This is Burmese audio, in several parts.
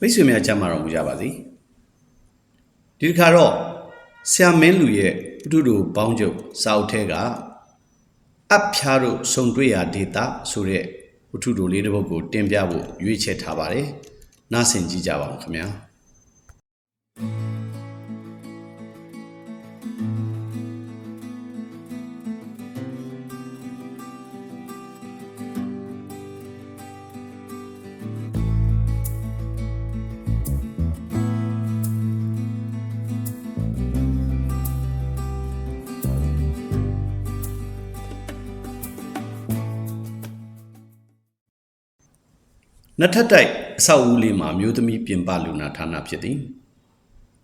မိတ်ဆွေများကြမ်းမာတော်မူကြပါစေဒီတစ်ခါတော့ဆရာမင်းလူရဲ့ပုထုတို့ဘောင်းကျုပ်စာအုပ်ထဲကအပ်ဖြားတို့စုံတွေ့ရာဒေတာဆိုတဲ့ပုထုတို့လေးတစ်ပုဒ်ကိုတင်ပြဖို့ရွေးချယ်ထားပါတယ်နားဆင်ကြည့်ကြပါဦးခင်ဗျာ နတ်ထက်တိုက်အဆောက်အဦလေးမှာမျိုးသမီးပြင်ပလူနာဌာနဖြစ်သည်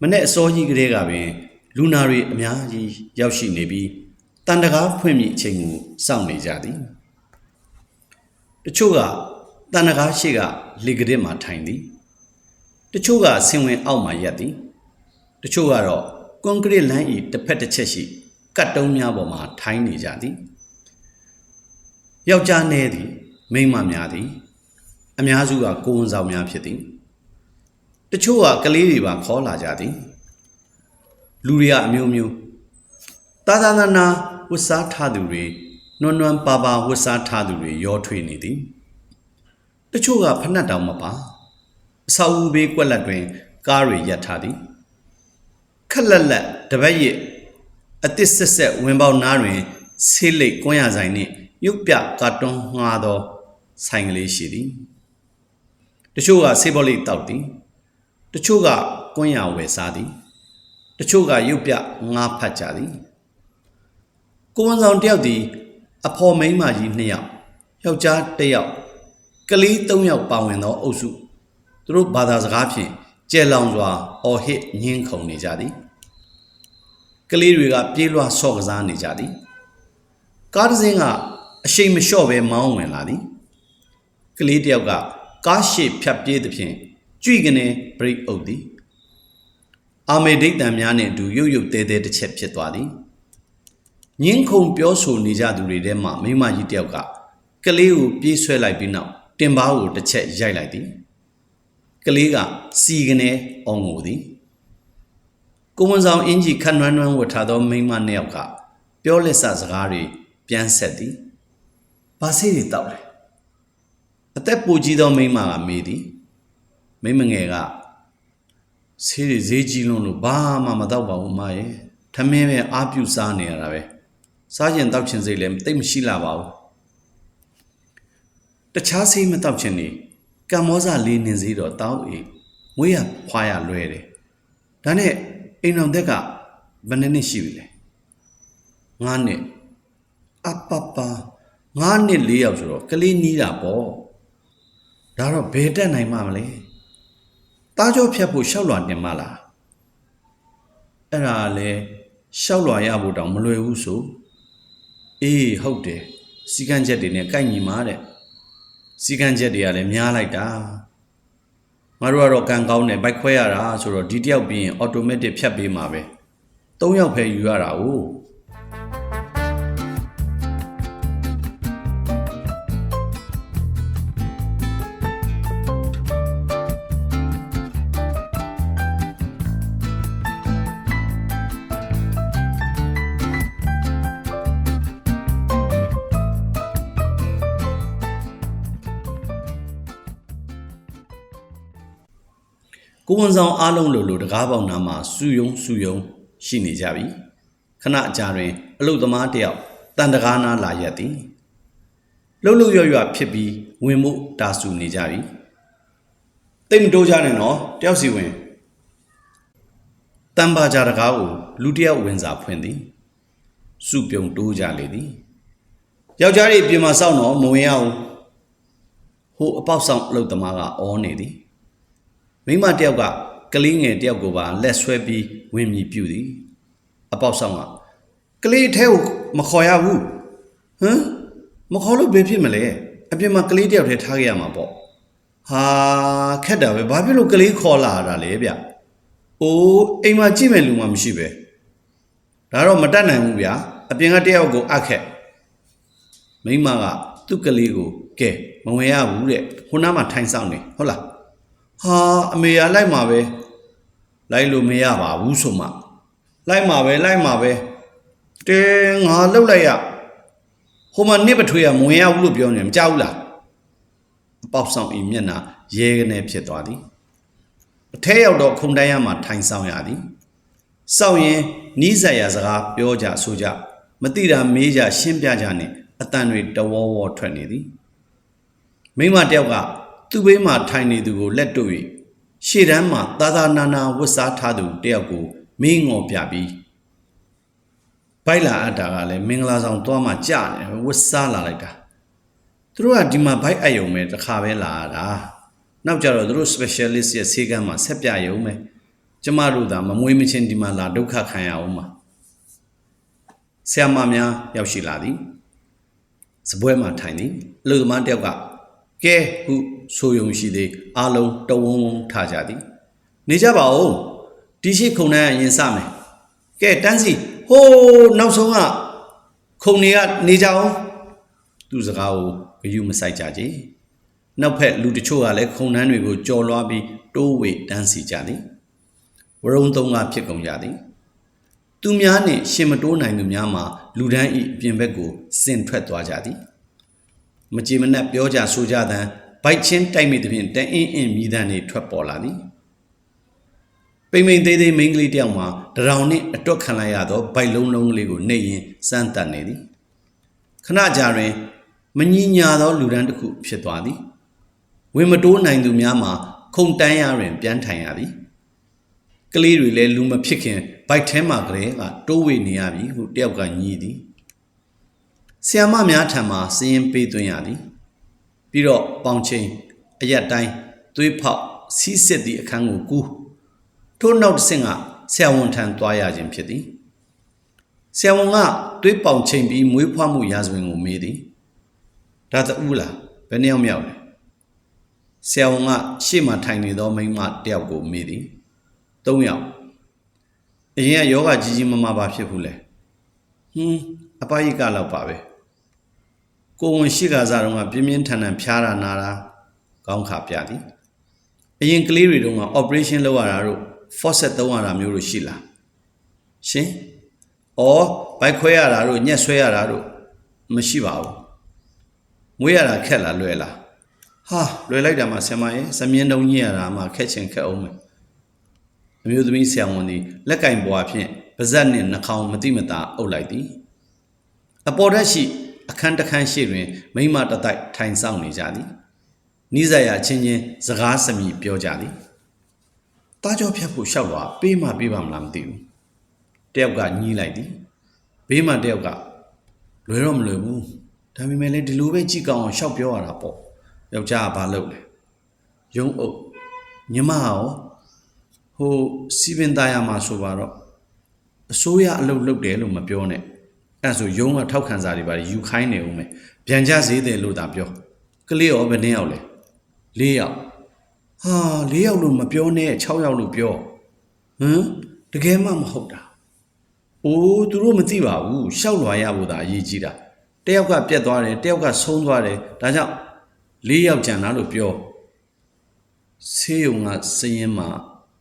မနေ့အစောကြီးကလေးကပင် လူနာတွေအများကြီးရောက်ရှိနေပြီးတန်တကားဖွင့်မိအချိန်ကိုစောင့်နေကြသည်တချို့ကတန်တကားရှိကလေကရက်မှာထိုင်သည်တချို့ကဆင်ဝင်အောက်မှာရပ်သည်တချို့ကတော့ကွန်ကရစ်လမ်းဤတစ်ဖက်တစ်ချက်ရှိကတ်တုံးများပေါ်မှာထိုင်နေကြသည်ယောက်ျားနည်းသည်မိန်းမများသည် အများစုကကိုဝန်ဆောင်များဖြစ်သည်တချို့ကကလေးတွေပါခေါ်လာကြသည်လူတွေကအမျိုးမျိုးတာသာနာနာဝတ်စားထားသူတွေနွမ်းနွမ်းပါပါဝတ်စားထားသူတွေရောထွေးနေသည်တချို့ကဖနှက်တောင်မပါအဆောက်အဦဘေးကွက်လက်တွင် ကားတွေရပ်ထားသည်ခက်လက်လက်တပတ်ရစ်အတစ်ဆက်ဆက်ဝင်ပေါက်နားတွင်ဆေးလိတ်ကွန်းရဆိုင်နှင့်ရုပ်ပြကာတွန်းငှားသောဆိုင်ကလေးရှိသည် တချို့ကဆေးဘောလိတောက်သည်တချို့ကကွန်းရဝယ်စားသည်တချို့ကရုပ်ပြငါးဖတ်ကြသည်ကိုဝန်ဆောင်တယောက်သည် အဖော်မိန်းမကြီးနှစ်ယောက်ယောက်ျားတစ်ယောက်ကလေးသုံးယောက်ပါဝင်သောအုပ်စုသူတို့ဘာသာစကားဖြင့်ကျဲလောင်စွာအော်ဟစ်ညှင်းခုန်နေကြသည်ကလေးတွေကပြေးလွှားဆော့ကစားနေကြသည်ကားတစ်စင်းကအရှိန်မလျှော့ပဲမောင်းဝင်လာသည်ကလေးတယောက်က ကားရှိဖြတ်ပြေးသဖြင့်ကြွိကနေဘရိတ်အုပ်သည်အာမေဒိတ်တံများနှင့်အတူရုပ်ရုပ်တဲတဲတစ်ချက်ဖြစ်သွားသည်ညင်းခုန်ပြောဆိုနေကြသူတွေထဲမှမိန်းမကြီးတယောက်ကကလေးကိုပြေးဆွဲလိုက်ပြီးနောက်တင်ပါးကိုတစ်ချက်ရိုက်လိုက်သည်ကလေးကစီကနေအောင်ငိုသည်ကိုဝန်ဆောင်အင်ကြီးခတ်နွမ်းနွမ်းဝတ်ထားသောမိန်းမနှစ်ယောက်ကပြောလက်စစကားတွေပြန်ဆက်သည်ဘာစေးတွေတောက်လဲအ သက်ပိုကြီးသောမိန်းမကမေးသည်မိန်းမငယ်ကဆေးတွေဈေးကြီးလွန်းလို့ဘာမှမတော့ပါဘူးမရဲ့ထမင်းပဲအားပြုစားနေရတာပဲစားရင်တောက်ချင်စိတ်လည်းတိတ်မရှိလာပါဘူးတခြားဆေးမတောက်ချင်နေကမ္မောဇလေးနေစေတော့တောက်အေးမွေးရဖွာရလွဲတယ်ဒါနဲ့အိမ်အောင်သက်ကဘယ်နှစ်နှစ်ရှိပြီလဲငါးနှစ်အပပငါးနှစ်လေးယောက်ဆိုတော့ကလေးနီးတာပေါ့ ဒါတော့ဘယ်တက်နိုင်မှမလဲတားကြောဖြတ်ဖို့ရှောက်လွာတင်မလားအဲ့ဒါလေရှောက်လွာရဖို့တောင်မလွယ်ဘူးဆိုအေးဟုတ်တယ်စီကန်းချက်တွေနဲ့ကိုက်ညီမှာတဲ့စီကန်းချက်တွေကလည်းများလိုက်တာငါတို့ကတော့ကံကောင်းတယ်ဘိုက်ခွဲရတာဆိုတော့ဒီတယောက်ပြီးရင်အော်တိုမက်တစ်ဖြတ်ပေးမှာပဲ၃ယောက်ပဲယူရတာ哦 ကိုဝန်ဆောင်အားလုံးလိုလိုတကားပေါက်နာမှာစူယုံစူယုံရှိနေကြပြီခဏအကြာတွင်အလုတ်သမားတယောက်တန်တကားနာလာရက်သည်လှုပ်လှုပ်ရွရွဖြစ်ပြီးဝင်မှုတာဆူနေကြပြီတိတ်မတိုးကြနဲ့နော်တယောက်စီဝင်တန်ပါကြတကားကိုလူတယောက်ဝင်စာဖွင့်သည်စုပြုံတိုးကြလေသည်ယောက်ျားတွေပြင်မှာစောင့်တော့မဝင်ရအောင်ဟိုအပေါက်ဆောင်အလုတ်သမားကအောနေသည် မိန်းမတယောက်ကကလေးငယ်တယောက်ကိုပါလက်ဆွဲပြီးဝင်မြည်ပြူသည်အပေါက်ဆောင်ကကလေးထဲကိုမခေါ်ရဘူးဟမ်မခေါ်လို့ဘယ်ဖြစ်မလဲအပြင်မှာကလေးတယောက်ထဲထားခဲ့ရမှာပေါ့ဟာခက်တာပဲဘာဖြစ်လို့ကလေးခေါ်လာတာလဲဗျအိုးအိမ်မှာကြည့်မဲ့လူမှမရှိပဲဒါတော့မတတ်နိုင်ဘူးဗျာအပြင်ကတယောက်ကိုအပ်ခက်မိန်းမကသူ့ကလေးကိုကဲမဝင်ရဘူးတဲ့ခုနမှထိုင်ဆောင်နေဟုတ်လား ဟဟာအမေကလိုက်မှာပဲလိုက်လို့မရပါဘူးဆိုမှလိုက်မှာပဲလိုက်မှာပဲတဲငါလှုပ်လိုက်ရဟိုမှာနစ်ပထွေးကမဝင်ရဘူးလို့ပြောနေတယ်မကြောက်ဘူးလားအပေါက်ဆောင်ဤမျက်နှာရဲကနေဖြစ်သွားသည်အထဲရောက်တော့ခုံတိုင်းရမှာထိုင်ဆောင်ရသည်စောင့်ရင်နီးစက်ရစကားပြောကြဆိုကြမတိတာမေးကြရှင်းပြကြနဲ့အတန်တွေတဝေါဝေါထွက်နေသည်မိမတယောက်က သူ့ဘေးမှာထိုင်နေသူကိုလက်တို့၍ရှေ့တန်းမှာသာသာနာနာဝတ်စားထားသူတယောက်ကိုမင်းငေါ်ပြပြီးဘိုက်လာအပ်တာကလည်းမင်္ဂလာဆောင်သွားမှကြာနေဝတ်စားလာလိုက်တာသူတို့ကဒီမှာဘိုက်အပ်ယုံပဲတစ်ခါပဲလာရတာနောက်ကြတော့သူတို့ specialist ရဲ့ဆေးကမ်းမှာဆက်ပြယုံပဲကျမတို့သာမမွေးမချင်းဒီမှာလာဒုက္ခခံရအောင်ပါဆရာမများရောက်ရှိလာသည်စပွဲမှာထိုင်သည်အလူသမားတယောက်က ကဲဟုဆိုယုံရှိသည်အာလုံးတဝုံဝုံထားကြသည် နေကြပါဦးဒီရှိခုံတန်းရင်စမယ်ကဲတန်းစီဟိုးနောက်ဆုံးကခုံတွေကနေကြအောင်သူစကားကိုဂယုမဆိုင်ကြကြနောက်ဖက်လူတချို့ကလည်းခုံတန်းတွေကိုကြော်လွှားပြီးတိုးဝေတန်းစီကြသည်ဝရုံသုံးကဖြစ်ကုန်ကြသည်သူများနှင့်ရှင်မတိုးနိုင်သူများမှာလူဒန်းဤအပြင်ဘက်ကိုစင်ထွက်သွားကြသည် မကြည်မနှက်ပြောကြဆိုကြသံဘိုက်ချင်းတိုက်မိသဖြင့်တအင်းအင်းမြည်သံတွေထွက်ပေါ်လာသည်ပိမ့်ပိမ့်သေးသေးမိန်းကလေးတယောက်မှာတရောင်နှင့်အတွတ်ခံလိုက်ရသောဘိုက်လုံးလုံးလေးကိုနှိပ်ရင်စမ်းတတ်နေသည်ခဏကြာတွင်မငြီညာသောလူဒန်းတစ်ခုဖြစ်သွားသည်ဝင်မတိုးနိုင်သူများမှာခုံတန်းရတွင်ပြန်ထိုင်ရသည်ကလေးတွေလည်းလူမဖြစ်ခင်ဘိုက်ထဲမှာကလေးကတိုးဝေနေရပြီဟုတယောက်ကညီးသည် ဆီယမများထံမှစည်ရင်ပေးသွင်းရသည်ပြီးတော့ပေါင်ချင်းအရက်တိုင်းသွေးဖောက်စီးစစ်သည့်အခန်းကိုကူးထို့နောက်တစ်ဆင့်ကဆရာဝန်ထံသွားရခြင်းဖြစ်သည်ဆရာဝန်ကသွေးပေါင်ချင်းပြီးမွေးဖွားမှုရာဇဝင်ကိုမေးသည်ဒါတူးလားဘယ်နှစ်ယောက်မြောက်လဲဆရာဝန်ကရှေ့မှာထိုင်နေသောမိန်းမတယောက်ကိုမေးသည်၃ယောက်အရင်ကယောဂကြီးကြီးမမပါဖြစ်ဘူးလေဟင်းအပယိကလောက်ပါပဲ ကိုဝင်ရှိကစားတော့ကပြင်းပြင်းထန်ထန်ဖျားတာနာတာကောင်းခါပြသည်အရင်ကလေးတွေတုန်းက operation လုပ်ရတာတို့ faucet သုံးရတာမျိုးတို့ရှိလားရှင်ဩဘိုက်ခွဲရတာတို့ညက်ဆွဲရတာတို့မရှိပါဘူးမွေးရတာခက်လားလွယ်လားဟာလွယ်လိုက်တာမှဆင်မရဲ့စမြင်းတုံးကြီးရတာမှခက်ချင်ခက်အောင်မယ်အမျိုးသမီးဆရာဝန်သည်လက်ကင်ပွားဖြင့်ပါဇက်နှင့်နှာခေါင်းမတိမတာအုပ်လိုက်သည်အပေါ်ဓာတ်ရှိ အခန်းတစ်ခန်းရှိတွင် မိမတစ်တိုက်ထိုင်ဆောင်နေကြသည်နိဇာယာချင်းချင်းစကားစမြည်ပြောကြသည်တားကြောဖြတ်ဖို့ရှောက်သွားပေးမှပေးပါမလားမသိဘူးတယောက်ကညီးလိုက်သည်ဘေးမှတယောက်ကလွယ်တော့မလွယ်ဘူးဒါပေမဲ့လည်းဒီလိုပဲကြည့်ကောင်းအောင်ရှောက်ပြောရတာပေါ့ယောက်ျားကဘာလုပ်လဲယုံအုပ်ညီမရောဟိုစီပင်သားရမှာဆိုပါတော့အစိုးရအလုပ်လုပ်တယ်လို့မပြောနဲ့ အဲ့ဒါဆိုရုံးကထောက်ခံစာတွေပါယူခိုင်းနေဦးမယ်ပြန်ကြဈေးတယ်လို့သာပြောကလေးရောဘယ်နှယောက်လဲ၄ယောက်ဟာ၄ယောက်လို့မပြောနဲ့6ယောက်လို့ပြောဟမ်တကယ်မှမဟုတ်တာအိုးသူတို့မသိပါဘူးရှောက်လွာရဖို့သာအရေးကြီးတာတယောက်ကပြက်သွားတယ်တယောက်ကဆုံးသွားတယ်ဒါကြောင့်၄ယောက်ကြံတာလို့ပြောဆေးရုံကစရင်မှာ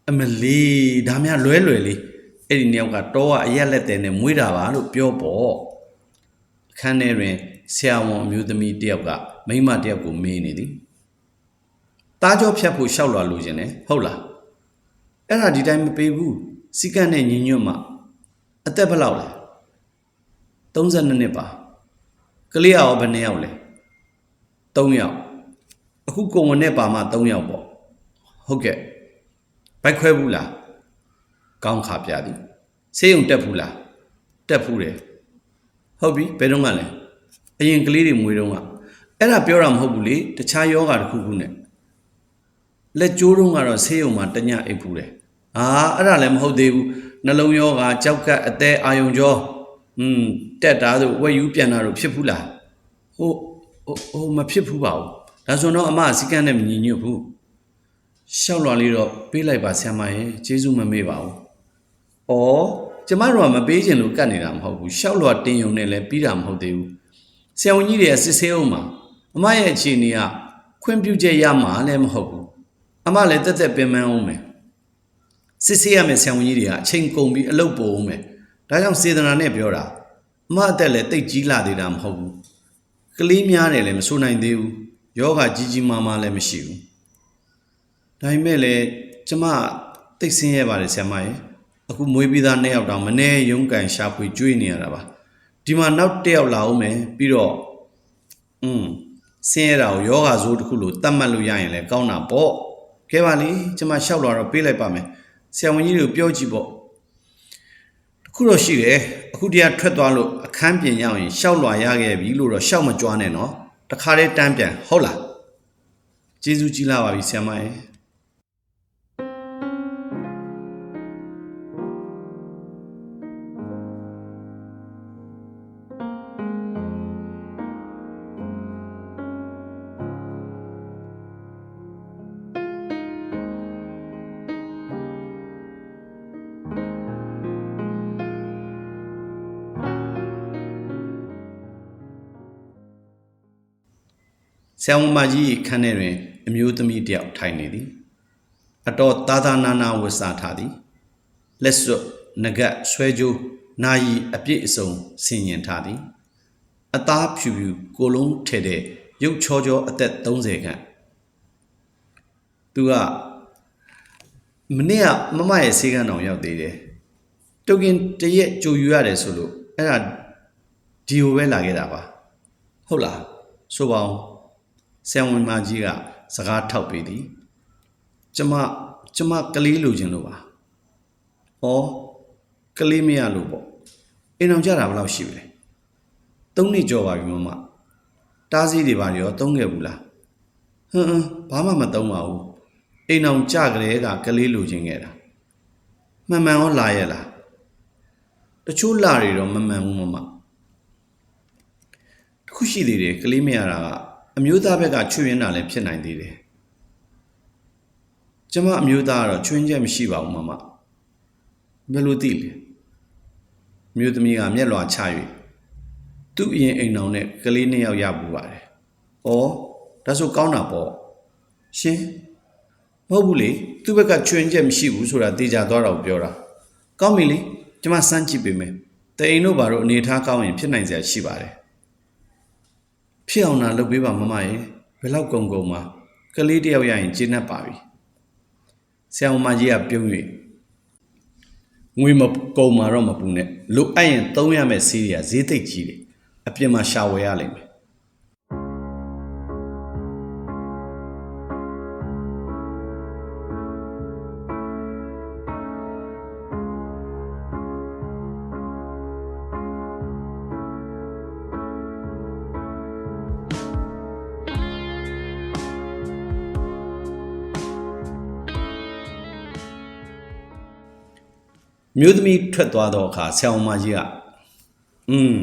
အမလီဒါများလွဲလွယ်လေး အဲ့ဒီနှစ်ယောက်ကတော့ကအရက်လက်တဲ့နဲ့မွေးတာပါလို့ပြောပေါ့အခန်းထဲတွင်ဆရာဝန်အမျိုးသမီးတယောက်ကမိန်းမတယောက်ကိုမေးနေသည်တားကြောဖြတ်ဖို့ရှောက်လာလို့ခြင်းနဲ့ဟုတ်လားအဲ့ဒါဒီတိုင်းမပေးဘူးစီကန့်နဲ့ညီညွတ်မှအသက်ဘယ်လောက်လဲ32နှစ်ပါကလေးရောဘယ်နှစ်ယောက်လဲ3ယောက်အခုကိုဝင်နဲ့ပါမှ3ယောက်ပေါ့ဟုတ်ကဲ့ဘိုက်ခွဲဘူးလား ကောင်းခါပြသည်ဆေးရုံတက်ဘူးလားတက်ဘူးတယ်ဟုတ်ပြီဘယ်တော့မှလဲအရင်ကလေးတွေမွေးတော့ကအဲ့ဒါပြောတာမဟုတ်ဘူးလေတခြားယောဂါတစ်ခုခုနဲ့လက်ကျိုးတုံးကတော့ဆေးရုံမှာတညအိပ်ဘူးတယ်အာအဲ့ဒါလည်းမဟုတ်သေးဘူးနှလုံးယောဂါကြောက်ကပ်အသေးအာယုံကြောอืมတက်တာဆိုဝက်ယူပြန်တာတို့ဖြစ်ဘူးလားဟိုဟိုဟိုမဖြစ်ဘူးပါဘူးဒါဆိုတော့အမအစည်းကမ်းနဲ့မညီညွတ်ဘူးရှောက်လွာလေးတော့ပေးလိုက်ပါဆရာမရဲ့ကျေးဇူးမမေ့ပါဘူး။ အော်ကျမတို့ကမပေးခြင်းလို့ကတ်နေတာမဟုတ်ဘူး။ရှောက်လွာတင်ယုံနဲ့လည်းပြီးတာမဟုတ်သေးဘူး။ဆရာဝန်ကြီးတွေကစစ်ဆေးအောင်မှာအမရဲ့အခြေအနေကခွင့်ပြုချက်ရမှာလည်းမဟုတ်ဘူး။အမလည်းတက်တက်ပင်ပန်းအောင်မယ်စစ်ဆေးရမယ့်ဆံဝင်ကြီးတွေကအချိန်ကုန်ပြီးအလုပ်ပိုအောင်မယ်ဒါကြောင့်စေတနာနဲ့ပြောတာအမအသက်လည်းတိတ်ကြီးလာသေးတာမဟုတ်ဘူးကလေးများတယ်လည်းမဆိုနိုင်သေးဘူးယောဂကြီးကြီးမားမားလည်းမရှိဘူးဒါပေမဲ့လည်းကျမတိတ်ဆင်းရဲပါတယ်ဆရာမရဲ့ အခုမွေးပြီးသားနှစ်ယောက်တောင်မနေရုံးကန်ရှာဖွေကျွေးနေရတာပါဒီမှာနောက်တစ်ယောက်လာအောင်မယ်ပြီးတော့อืมဆင်းရဲတာကိုယောဂါဆိုးတစ်ခုလို့တတ်မှတ်လို့ရရင်လည်းကောင်းတာပေါ့ကဲပါလေကျွန်မရှောက်လာတော့ပေးလိုက်ပါမယ်ဆရာဝန်ကြီးတို့ပြောကြည့်ပေါ့တစ်ခုတော့ရှိတယ်အခုတရားထွက်သွားလို့အခန်းပြင်ရအောင်ရှောက်လွာရခဲ့ပြီလို့တော့ရှောက်မကြွားနဲ့နော်တခါတည်းတန်းပြန်ဟုတ်လားကျေးဇူးကြီးလာပါပြီဆရာမရဲ့ ဆရာဝန်မကြီးခန်းထဲတွင် အမျိုးသမီးတစ်ယောက်ထိုင်နေသည်အတော်သာသာနာနာဝတ်စားထားသည်လက်စွပ်ငကတ်ဆွဲကြိုးနာယီအပြည့်အစုံဆင်ញင်ထားသည်အသားဖြူဖြူကိုယ်လုံးထဲတဲ့ရုပ်ချောချောအသက်30ခန့်သူကမနေ့ကမမရဲ့ဆေးကန်းတော်ရောက်သေးတယ်တုတ်ကင်တရက်ကြိုယူရတယ်ဆိုလို့အဲ့ဒါဒီကိုပဲလာခဲ့တာပါဟုတ်လားဆိုပါအောင် ဆံဝင်မကြီးကစကားထောက်ပေးသည်ကျမကျမကလေးလိုချင်လို့ပါဩကလေးမရလို့ပေါ့အိမ်အောင်ကြတာဘယ်လောက်ရှိပြီလဲသုံးနှစ်ကျော်ပါပြီမမတားစီးတွေပါရောသုံးခဲ့ဘူးလားဟမ်ဟမ်ဘာမှမသုံးပါဘူးအိမ်အောင်ကြကြတဲ့ကကလေးလိုချင်ခဲ့တာမှန်မှန်ရောလာရဲ့လားတချို့လာတွေတော့မမှန်ဘူးမမတစ်ခုရှိသေးတယ်ကလေးမရတာက အမျိုးသားဘက်ကချွေရင်းတာလည်းဖြစ်နိုင်သေးတယ်ကျမအမျိုးသားကတော့ချွင်းချက်မရှိပါဘူးမမဘယ်လိုသိလဲအမျိုးသမီးကမျက်လွှာချ၍သူ့အရင်အိမ်အောင်နဲ့ကလေးနှစ်ယောက်ရပူပါတယ်ဩဒါဆိုကောင်းတာပေါ့ရှင်မဟုတ်ဘူးလေသူ့ဘက်ကချွင်းချက်မရှိဘူးဆိုတာသိကြသွားတော့ပြောတာကောင်းပြီလေကျမစမ်းကြည့်ပေးမယ်တအိမ်တို့ဘာလို့အနေထားကောင်းရင်ဖြစ်နိုင်စရာရှိပါတယ် ဖြစ်အောင်လာလုပ်ပေးပါမမရဲ့ဘယ်လောက်ကုန်ကုန်မှာကလေးတယောက်ရရင်ကျင်းတတ်ပါပြီဆရာမကြီးကပြုံး၍ငွေမကုန်မှာတော့မပူနဲ့လိုအပ်ရင်သုံးရမယ့်စီးတွေကဈေးသိပ်ကြီးတယ်အပြင်မှာရှာဝယ်ရလိမ့်မယ် မြို့သမီးထွက်သွားတော့အခါဆရာမကြီးကอืม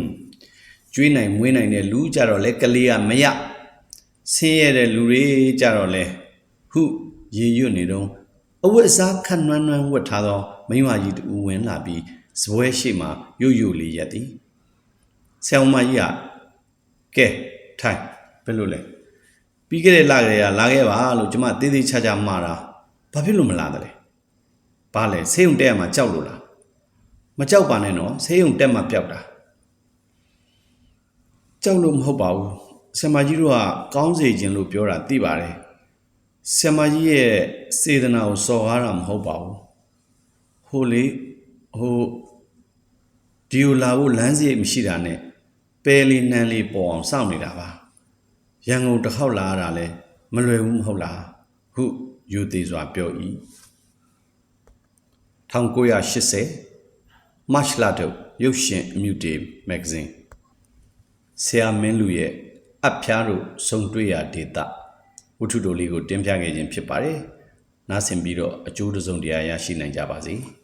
ကျွေးနိုင်မွေးနိုင်တဲ့လူကြတော့လဲကလေးကမရဆင်းရဲတဲ့လူတွေကြတော့လဲဟုရေရွတ်နေတော့အဝတ်အစားခန့်နှွမ်းနှွမ်းဝတ်ထားသောမိန်းမကြီးတူဝင်လာပြီးစပွဲရှိမှရွတ်ရွတ်လေးရက်သည်ဆရာမကြီးကကဲထိုင်ဘယ်လိုလဲပြီးခဲ့တဲ့လကလေးကလာခဲ့ပါလို့ကျမသေးသေးချာချာမှားတာဘာဖြစ်လို့မလာတယ်လဲဘာလဲဆေးရုံတက်ရမှာကြောက်လို့လား မကြောက်ပါနဲ့နော်ဆေးရုံတက်မှပျောက်တာကြောက်လို့မဟုတ်ပါဘူးဆရာမကြီးတို့ကကောင်းစေခြင်းလို့ပြောတာသိပါတယ်ဆရာမကြီးရဲ့စေတနာကိုစော်ကားတာမဟုတ်ပါဘူးဟိုလေဟိုဒီကိုလာဖို့လမ်းစရိတ်မရှိတာနဲ့ပဲလေးနန်းလေးပေါ်အောင်စောင့်နေတာပါရန်ကုန်တစ်ခေါက်လာရတာလဲမလွယ်ဘူးမဟုတ်လားဟုယူသေးစွာပြော၏1980 March လထုတ်ရုပ်ရှင်အမြူတေမဂ္ဂဇင်းဆရာမင်းလူရဲ့အဖျားတို့စုံတွေ့ရာဒေတာဝတ္ထုတိုလေးကိုတင်ပြခဲ့ခြင်းဖြစ်ပါတယ်။နားဆင်ပြီးတော့အကျိုးတစုံတရာရရှိနိုင်ကြပါစေ။